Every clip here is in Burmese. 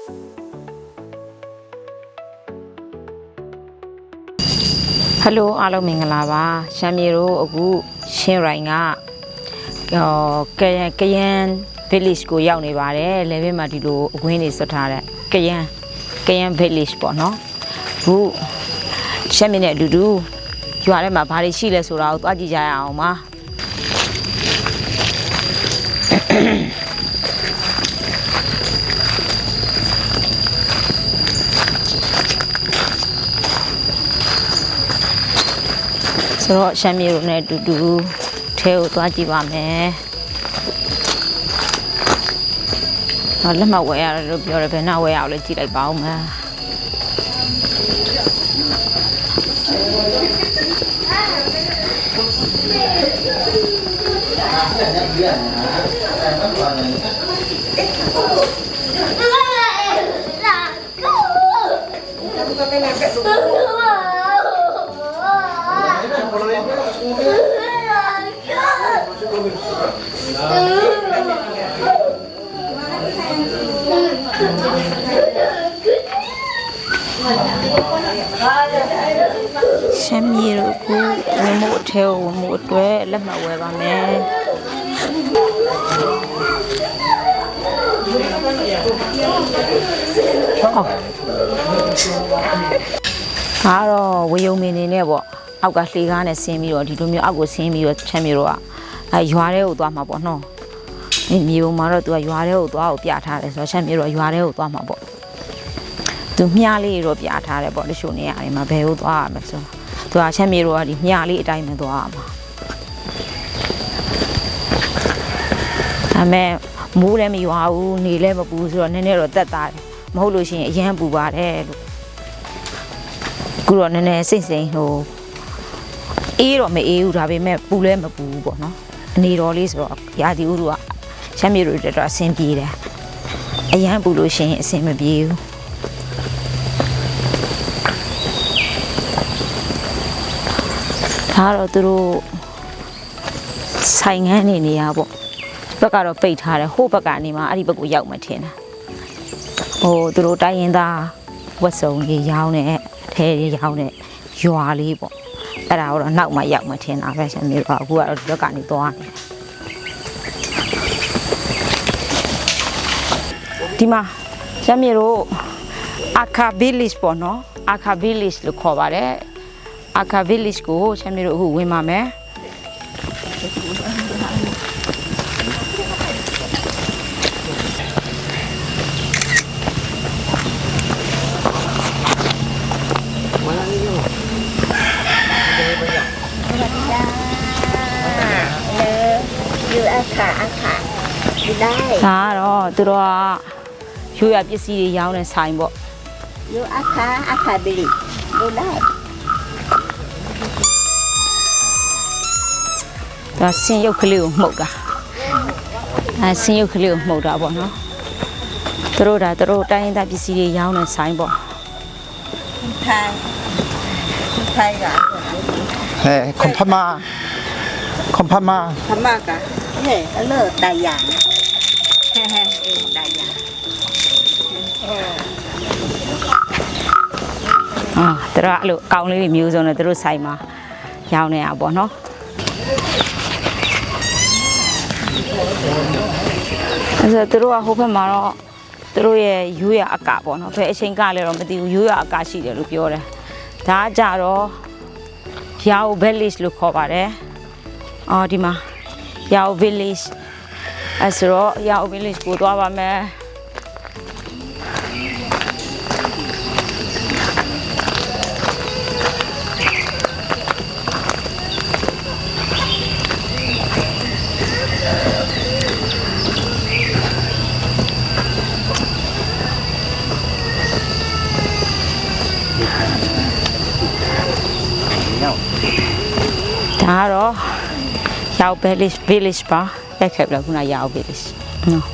ဟယ်လိုအားလုံးမင်္ဂလာပါရှမ်းမြေတို့အခုရှင်းရိုင်ကဟောကယန်ကယန် village ကိုရောက်နေပါတယ်လေဘက်မှာဒီလိုအကွင်းတွေဆွတ်ထားတဲ့ကယန်ကယန် village ပေါ့နော်အခုရှမ်းမြေနဲ့အတူတူရွာထဲမှာဘာတွေရှိလဲဆိုတာကိုသွားကြည့်ကြရအောင်ပါ ဆိုတော့ရှမ်းမြေတို့နဲ့အတူတူထဲကိုသွားကြည့်ပါမယ်ဟောလက်မှတ်ဝယ်ရတယ်လို့ပြောတယ်ဘယ်နှဝယ်ရအောင်လဲကြည့်လိုက်ပါဦးမယ် ရှမ်းမြေတို့ကဝင်မှုအထဲကိုဝင်မှုအတွက် လက်မှတ်ဝယ်ပါမယ်ဟုတ်ဒါတော့ဝေယုံမင်းနေနဲ့ပေါ့အောက်ကလှေကားနဲ့ဆင်းပြီးတော့ဒီလိုမျိုးအောက်ကိုဆင်းပြီးတော့ချမ်းမြေတို့ကအဲရွာထဲကိုသွားမှာပေါ့နော်ဒီမြေပုံမှာတော့သူကရွာထဲကိုသွားကိုပြထားတယ်ဆိုတော့ချမ်းမြေတို့ကရွာထဲကိုသွားမှာပေါ့သူမြားလေးတော့ပြထားတယ်ပေါ့တချို့နေရာတွေမှာဘယ်ကိုသွားရမလဲဆိုတော့သူကချမ်းမြေတို့ကဒီမြားလေးအတိုင်းပဲသွားရမှာ ဒါပေမဲ့မိုးလည်းမရွာဘူးနေလည်းမပူဆိုတော့နည်းနည်းတော့တက်တာတယ်မဟုတ်လို့ရှိရင်အရန်ပူပါတယ်လို့အခုတော့နည်းနည်းစိတ်စိမ်ဟိုအေးတော့မအေးဘူးဒါပေမဲ့ပူလည်းမပူဘူးပေါ့နော်အနေတော်လေးဆိုတော့ရာသီဥတုကချမ်းမြေတို့တက်တော့အဆင်ပြေတယ်အရန်ပူလို့ရှိရင်အဆင်မပြေဘူးဒါကတော့သူတို့ဆိုင်ငန်းနေနေရပေါ့ ဘက်ကတော့ပိတ်ထားတယ်ဟိုဘက်ကနေမှအဲ့ဒီဘက်ကိုရောက်မှထင်တာဟိုသူတို့တိုင်းရင်သားဝက်စုံကြီးရောင်းနေအထဲကြီးရောင်းနေရွာလေးပေါ့အဲ့ဒါတော့နောက်မှရောက်မှထင်တာပဲရှင်မျိုးကအခုကတော့ဒီဘက်ကနေသွားနေဒီမှာရှင်မျိုးတို့အခါ village ပေါ့နော်အခါ village လို့ခေါ်ပါတယ်အခါ village ကိုရှင်မျိုးတို့အခုဝင်ပါမယ် ဒါကတော့သူတို့ကရိုးရပစ္စည်းတွေရောင်းတဲ့ဆိုင်ပေါ့ရိုးအခါအခါဘီလီဘုလိုက်ဒါဆင်းရုပ်ကလေးကိုမှုတ်တာအဲဆင်းရုပ်ကလေးကိုမှုတ်တာပေါ့နော်သူတို့ဒါသူတို့တိုင်းရင်းသားပစ္စည်းတွေရောင်းတဲ့ဆိုင်ပေါ့ထိုင်ထိုင်ကဟဲ့ခွန်ဖမခွန်ဖမဖမကဟဲ့အလောတရား အာသူတို့ကအဲ့လိုအကောင်လေးတွေမျိုးစုံနဲ့သူတို့ဆိုင်မှာရောင်းနေတာပေါ့နော်အဲ့ဒါသူတို့ကဟိုဘက်မှာတော့သူတို့ရဲ့ရိုးရအကပေါ့နော်ဘယ်အချိန်ကလဲတော့မသိဘူးရိုးရအကရှိတယ်လို့ပြောတယ်ဒါကကြတော့ရောင် village လို့ခေါ်ပါတယ်အော်ဒီမှာရောင် village အဲ့ဆိုတော့ရောင် village ကိုသွားပါမယ် ရောက် village village ပါတက်ခဲ့ပြီလားခုနရောက် village နော်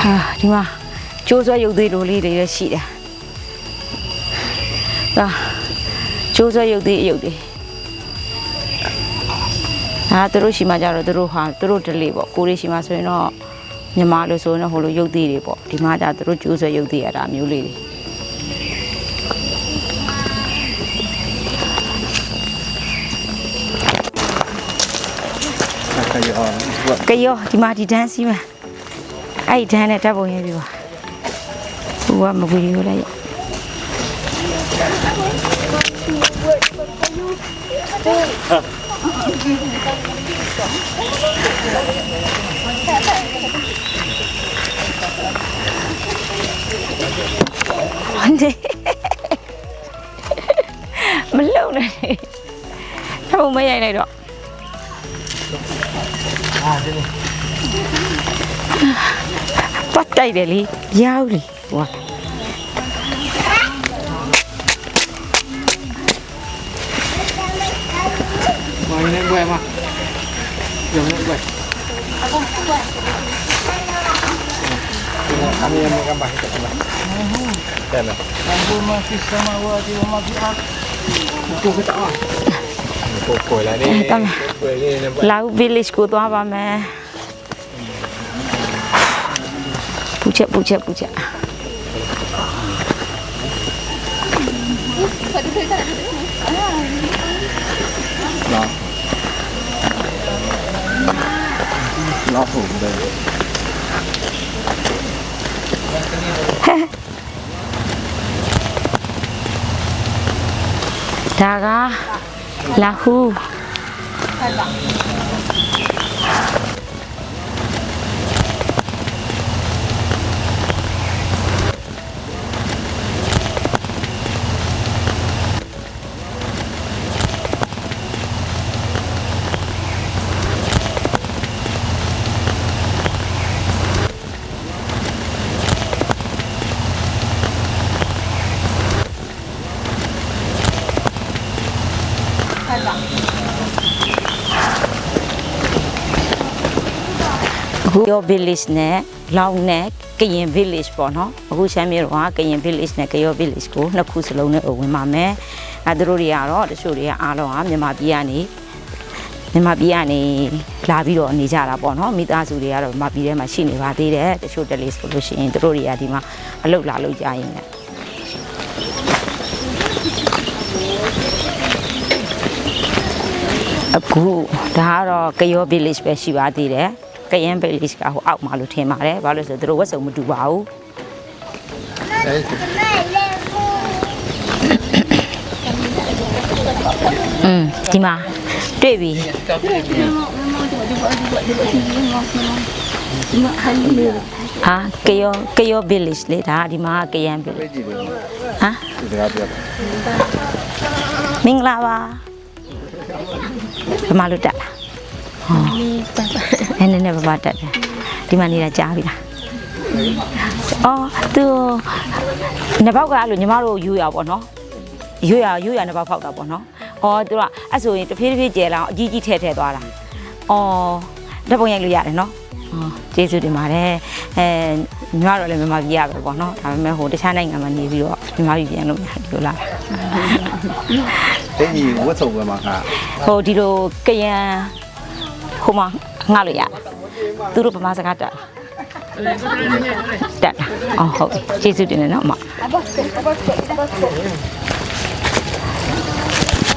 ဟာဒီမှာကျိုးစွဲရုပ်သေးလိုလေးတွေလည်းရှိတယ်ဒါကျိုးစွဲရုပ်သေးအယုတ်တွေဒါသူတို့ရှိမှကြတော့သူတို့ဟာသူတို့ delay ပေါ့ကိုရီရှိမှဆိုရင်တော့ညီမလို့ဆိုရင်တော့ဟိုလိုရုပ်သေးတွေပေါ့ဒီမှာကြသူတို့ကျိုးဆွဲရုပ်သေးရတာမျိုးလေးတွေ ခရောဘွတ် ကရောဒီမှာဒီဒန်းစီးမှာအဲ့ဒီဒန်းနဲ့တပ်ပုံရေးပြပါဟိုကမကွေရိုးလိုက်ရဟုတ်တယ်မလုံနဲ့တပ်ပုံမရိုက်လိုက်တော့ ပတ်တိုက်တယ်လေရောက်လေဟွာမာရင်းဘွဲမှာရုံနဲ့ဘွဲအမေမကဘာဟိတမှာ ကိုကတာကိုကိုလာနေကိုလေးနေဘွဲလောက် village ကိုသွားပါမယ်ပူချက်ပူချက်ပူချက်နော်လောက်ဟုတ်တယ်ဒါက လာဟူ အခုရော village နဲ့လောင်နဲ့ကရင် village ပေါ့နော်အခုရှမ်းပြည်တော့ကရင် village နဲ့ကရော village ကိုနှစ်ခုစလုံးနဲ့ဝင်ပါမယ်အဲသူတို့တွေကတော့တချို့တွေကအားလုံးဟာမြန်မာပြည်ကနေမြန်မာပြည်ကနေလာပြီးတော့နေကြတာပေါ့နော်မိသားစုတွေကတော့မြန်မာပြည်ထဲမှာရှိနေပါသေးတယ်တချို့တယ်လေးဆိုလို့ရှိရင်သူတို့တွေကဒီမှာအလုပ်လာလုပ်ကြရင်လည်းအခုဒါကတော့ကရော village ပဲရှိပါသေးတယ် ကရင် village ကဟိုအောက်မှာလို့ထင်ပါတယ်ဘာလို့လဲဆိုတော့သူတို့ဝက်စုံမတူပါဘူးအဲ့อืมဒီမှာတွေ့ပြီဟာကယောကယော village လေဒါဒီမှာကယန် village ကြည့်တယ်ဟမ်ဒီစကားပြောတာမင်္ဂလာပါဘယ်မှာလို့တက်လားဟော နည်းနည်းနဲ့ဘာဘာတက်တယ်ဒီမှာနေတာကြားပြီလားအော်သူနှစ်ပေါက်ကအဲ့လိုညီမတို့ယူရပါတော့ယူရယူရနှစ်ပေါက်ဖောက်တာပေါ့နော်အော်သူကအဲ့ဆိုရင်တဖြည်းဖြည်းကျဲလာအောင်အကြီးကြီးထည့်ထည့်သွားတာအော်ဓာတ်ပုံရိုက်လို့ရတယ်နော်အော်ကျေးဇူးတင်ပါတယ်အဲညီမတို့လည်းမြန်မာပြည်ရပဲပေါ့နော်ဒါပေမဲ့ဟိုတခြားနိုင်ငံမှာနေပြီးတော့မြန်မာပြည်ပြန်လို့မရဒီလိုလားတင်းကြီးဝတ်စုံပဲမှာကဟိုဒီလိုကယံဟိုမှာ ငှလို့ရတယ်သူတို့ဗမာစကားတက်လားတက်လားအော်ဟုတ်ပြီကျေးဇူးတင်တယ်နော်အမ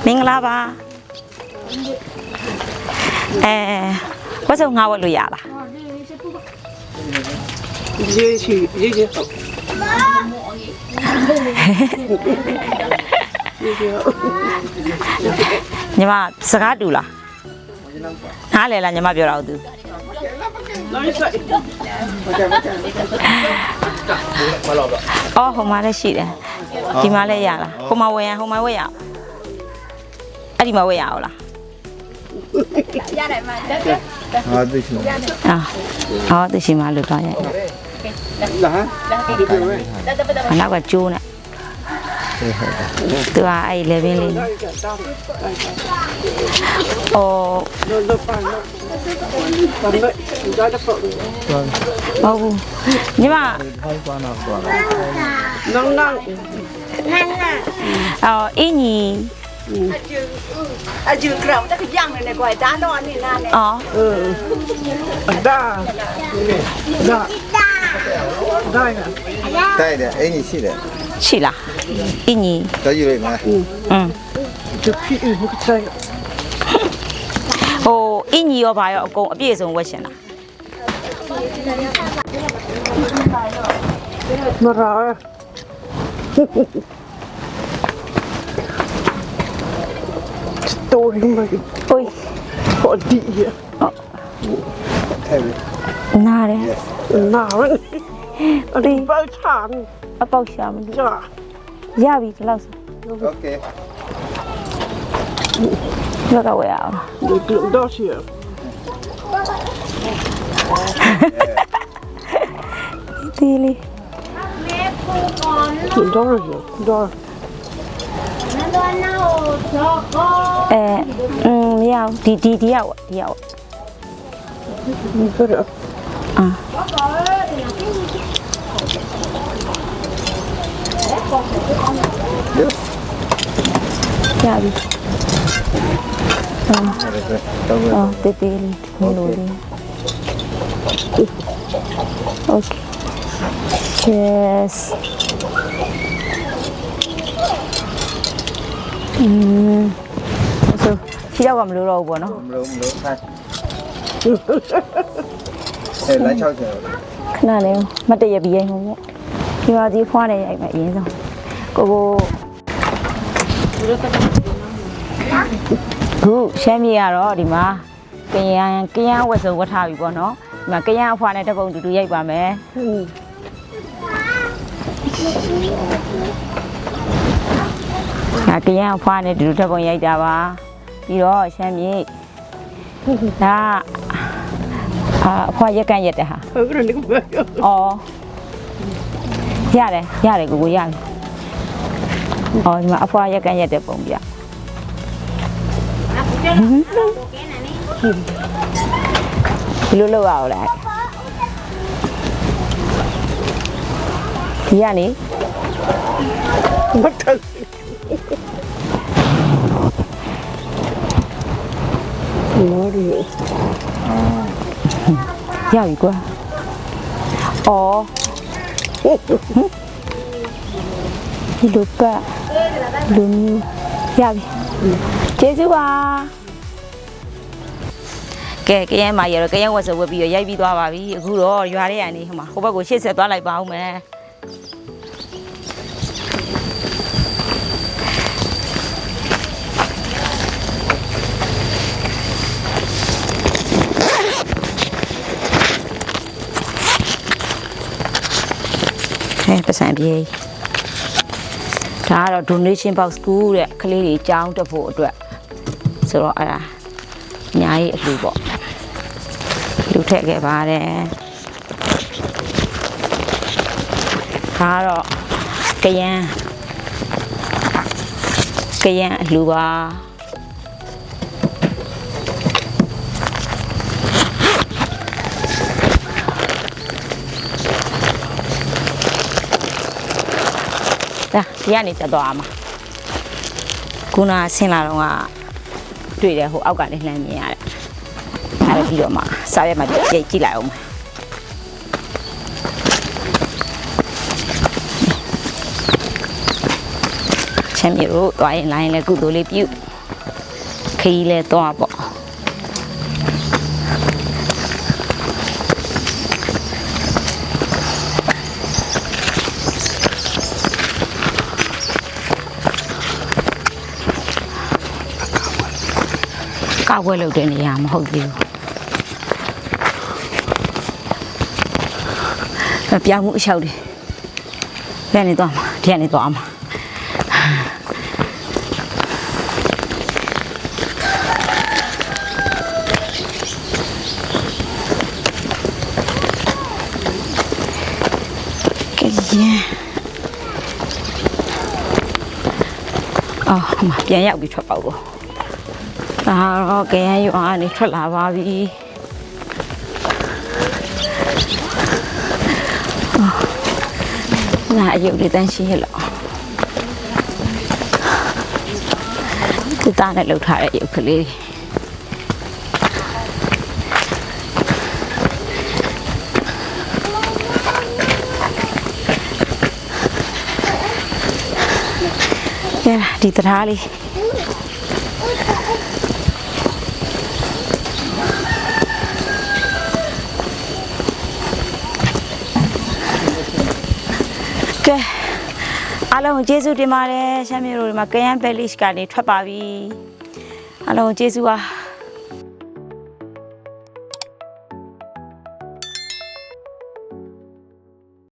မင်္ဂလာပါအဲဝတ်စုံငှဝတ်လို့ရလားရေးချီရေးချီဟုတ်ညီမစကားတူလား နားလေလားညီမပြောတာဟုတ်သူနောက်တစ်ဆက်အော်ဟိုမှာလည်းရှိတယ်ဒီမှာလည်းရလားဟိုမှာဝယ်ရဟိုမှာဝယ်ရအောင်အဲ့ဒီမှာဝယ်ရအောင်လားဟာသိချင်တယ်အာဟောသူရှိမှလွတ်တော့ရဲ့လာဒီပြောမယ်အနောက်ကကျိုးနဲ့သူကအဲ့လေ ဘင်းလေးအော် တော့တော့ပန်းတော့ပန်းတော့ဒါတော့ပေါ့ မဟုတ်ဘူးညီမ ထိုင်ပါနာကွာ နောင်နောင် အော်အင်းကြီး အကျူကရောတကကြောင်နေကွာဒါတော့အနေနာနဲ့ အော် เออဒါဒါဒါရ တိုက်တယ်အင်ကြီးရှိတယ် ရှိလားအင်းကြီး တော့ယူလိုက်မှာ อืม จะ I nie. To ile ma? Mm. ။ဟိုအင်ကြီးရောဘာရောအကုန်အပြည့်စုံဝက်ရှင်လားမရာတော်ရင်းမကြီး။ဟိုဟောဒီရ Heavy. နားတယ်နာရယ်အဒီ ဘောက်ချန် အပေါက်ရှာမလို့ ကြာ Llave, Klaus. Okay. Look away out. The doors here. Tili. The door here. Door. Eh, mm, yeah, di di di out, di out. Ah. ရပြီအော်တေးတေးလေးခုလိုလေး Okay. Yes. อืมဆိုဖြောက်ကမလို့တော့ဘူးပေါ့နော်မလို့မလို့ဆိုင်အဲလမ်းချောက်ကျခဏလေးမတည့်ရပြီးရိုင်းဟုတ်ပေါ့ ရွာကြီးဖွားနေရိုက်မယ်အရင်ဆုံးကိုကိုခုရှမ်းပြည်ကတော့ဒီမှာကရန်ကရန်ဝက်စုံဝတ်ထားပြီပေါ့နော်ဒီမှာကရန်အဖွားနဲ့တပုံတူတူရိုက်ပါမယ်ဒါကရန်အဖွားနဲ့တူတူတပုံရိုက်တာပါပြီးတော့ရှမ်းပြည်ဒါအဖွားရက်ကန်ရက်တဲ့ဟာဟုတ်ကဲ့လေဘာရောအော် ရတယ်ရတယ်ကိုကိုရတယ်။အော်ဒီမှာအဖွာရက်ကန်းရက်တဲ့ပုံပြ။ဒီလိုလောက်အောင်လိုက်။ဒီကနေမတ်တယ်လော်ရီအာရပြီကွာ။အော် ဒီလိုကလူမျိုးရပြီ။ကျေးဇူးပါ။ကဲကရင်မရတော့ကရင်ဝက်စဝက်ပြီးတော့ရိုက်ပြီးသွားပါပြီအခုတော့ရွာထဲကနေဟိုမှာဟိုဘက်ကိုရှေ့ဆက်သွားလိုက်ပါဦးမယ် ဟဲ့ပတ်စံပြေးဒါကတော့ donation box school တဲ့ကလေးတွေကြောင်းတက်ဖို့အတွက်ဆိုတော့အဲ့ဒါအများကြီးအလှူပေါ့လူထည့်ခဲ့ပါတယ်ဒါကတော့ကယန်းကယန်းအလှူပါ ဒါဒီကနေတက်သွားမှာခုနဆင်းလာတော့ကတွေ့တယ်ဟိုအောက်ကနေလှမ်းမြင်ရတယ်အဲ့ဒါပြီးတော့မှစားရက်မှကြည့်ကြည့်လိုက်အောင်မယ်ချမ်းမြေတို့သွားရင်လိုင်းလဲကုသိုလ်လေးပြုခီးလဲသွားပေါ့ ကောက်ွက်လုပ်တဲ့နေရာမဟုတ်သေးဘူးပြောင်းမှုအလျှောက်တယ်ဒီကနေသွားမှာဒီကနေသွားမှာကဲရင်အော်မပြန်ရောက်ပြီးထွက်ပါဦး ဒါတော့ကရန်ရွာကနေထွက်လာပါပြီ။နာအယုတ်လေးတန်းရှင်းရလောက်သားနဲ့လှုပ်ထားတဲ့ရုပ်ကလေးတွေကဲဒီတရားလေး အားလုံးကိုကျေးဇူးတင်ပါတယ်ရှမ်းမြေတို့ဒီမှာကယန်းပဲလစ်ကနေထွက်ပါပြီအားလုံးကိုကျေးဇူးပါ